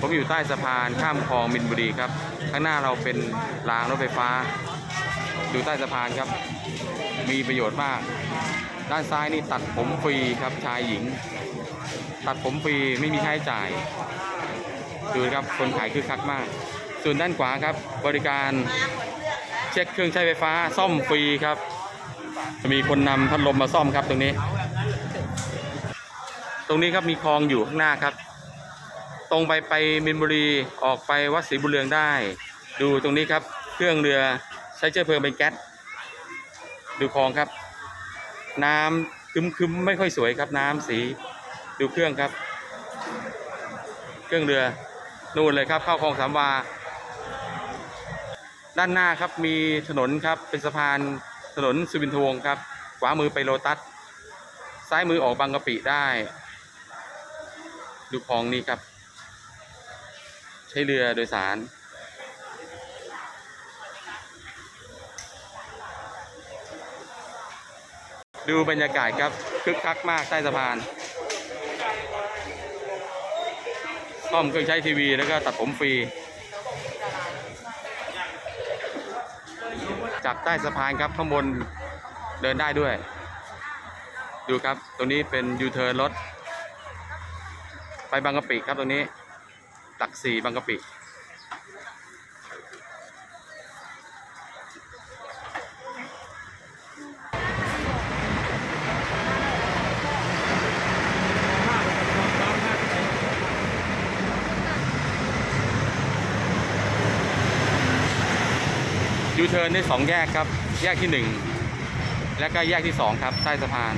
ผมอยู่ใต้สะพานข้ามคลองมินบุรีครับ ข้างหน้าเราเป็นรางรถไฟฟ้า อยู่ใต้สะพานครับ มีประโยชน์มาก ด้านซ้ายนี่ตัดผมฟรีครับชายหญิง ตัดผมฟรีไม่มีค่าใช้จ่าย ดูครับคนขายคือคักมาก ส่วนด้านขวาครับบริการเช็คเครื่องใช้ไฟฟ้าซ่อมฟรีครับ มีคนนำพัดลมมาซ่อมครับตรงนี้ ตรงนี้ครับมีคลองอยู่ข้างหน้าครับ ตรงไปไปมินบุรีออกไปวัดศรีบุญเรืองได้ ดูตรงนี้ครับ เครื่องเรือใช้เชื้อเพลิงเป็นแก๊สดูคลองครับ น้ำคึมๆไม่ค่อยสวยครับน้ำสีดูเครื่องครับ เครื่องเรือนู่นเลยครับ เข้าคลองสามวา ด้านหน้าครับมีถนนครับเป็นสะพานถนนสุวินทวงศ์ครับ ขวามือไปโลตัส ซ้ายมือออกบางกะปิได้ ดูคลองนี้ครับ ช้เรือโดยสาร ดูบรรยากาศครับคึกคักมากใต้สะพานซ่อมเครื่องใช้ทีวีแล้วก็ตัดผมฟรี จากใต้สะพานครับข้างบนเดินได้ด้วย ดูครับ ตรงนี้เป็นยูเทิร์นรถ ไปบางกะปิครับตรงนี้ หลักสี่บางกะปิยูเทิร์นได้สองแยกครับ แยกที่หนึ่งและก็แยกที่สองครับ ใต้สะพาน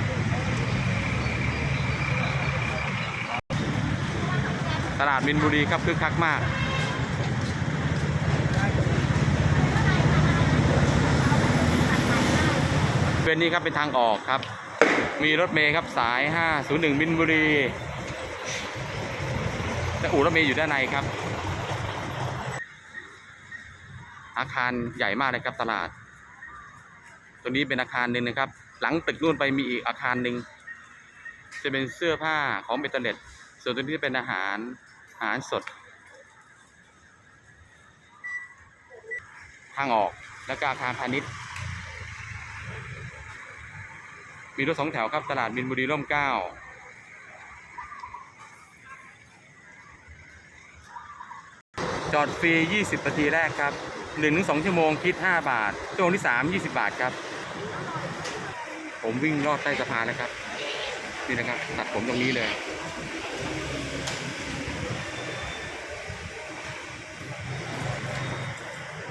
ตลาดมินบุรีครับคึกคักมาก เป็นนี้ครับเป็นทางออกครับ มีรถเมย์ครับสาย 501มินบุรีและอู่รถเมย์อยู่ด้านในครับ อาคารใหญ่มากเลยครับตลาด ตัวนี้เป็นอาคารหนึ่งนะครับ หลังตึกนู่นไปมีอีกอาคารหนึ่งจะเป็นเสื้อผ้าของเบตเตอร์เน็ต ส่วนตัวนี้เป็นอาหารอาหารสด ทางออกแล้วก็อาคารพาณิชย์ มีรถสองแถวครับตลาดมินบุรีร่มเก้าจอดฟรี 20 นาทีแรกครับ1-2 ชั่วโมงคิด 5 บาท ชั่วโมงที่ 3 20 บาทครับ ผมวิ่งลอดใต้สะพานแล้วครับ นี่นะครับ ตัดผมตรงนี้เลย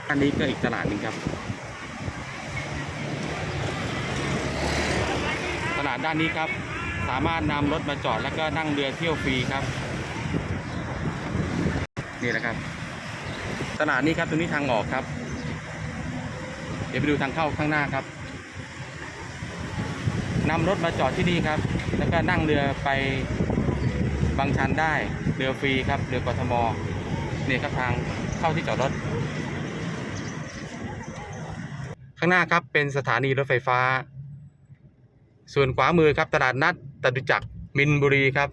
อันนี้ก็อีกตลาดหนึ่งครับ ตลาดด้านนี้ครับ สามารถนำรถมาจอดแล้วก็นั่งเรือเที่ยวฟรีครับ นี่นะครับ ตลาดนี้ครับตรงนี้ทางออกครับ เดี๋ยวไปดูทางเข้าข้างหน้าครับนำรถมาจอดที่นี่ครับ แล้วก็นั่งเรือไปบางชันได้เรือฟรีครับเรือกทมเนี่ยครับทางเข้าที่จอดรถ ข้างหน้าครับเป็นสถานีรถไฟฟ้า ส่วนขวามือครับตลาดนัดตดุจักรมินบุรีครับ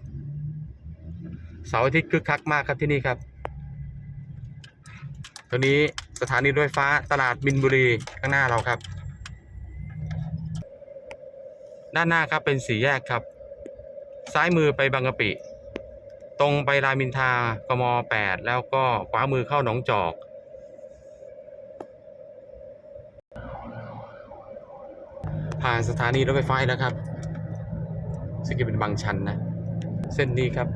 เสาร์อาทิตย์คึกคักมากครับที่นี่ครับตัวนี้สถานีรถไฟฟ้าตลาดมินบุรีข้างหน้าเราครับ ด้านหน้าครับเป็นสี่แยกครับ ซ้ายมือไปบางกะปิ ตรงไปรามินทากม8แล้วก็ขวามือเข้าหนองจอก ผ่านสถานีรถไฟฟ้าแล้วครับซึ่งจะเป็นบางชันนะ เส้นนี้ครับ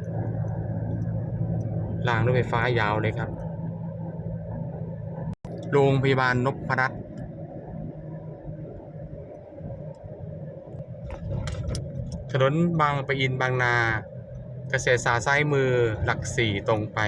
รางรถไฟฟ้ายาวเลยครับ โรงพยาบาลนพรัตน์ ถนนบางปะอินบางนา เกษตรศาสตร์ซ้ายมือหลักสี่ตรงไป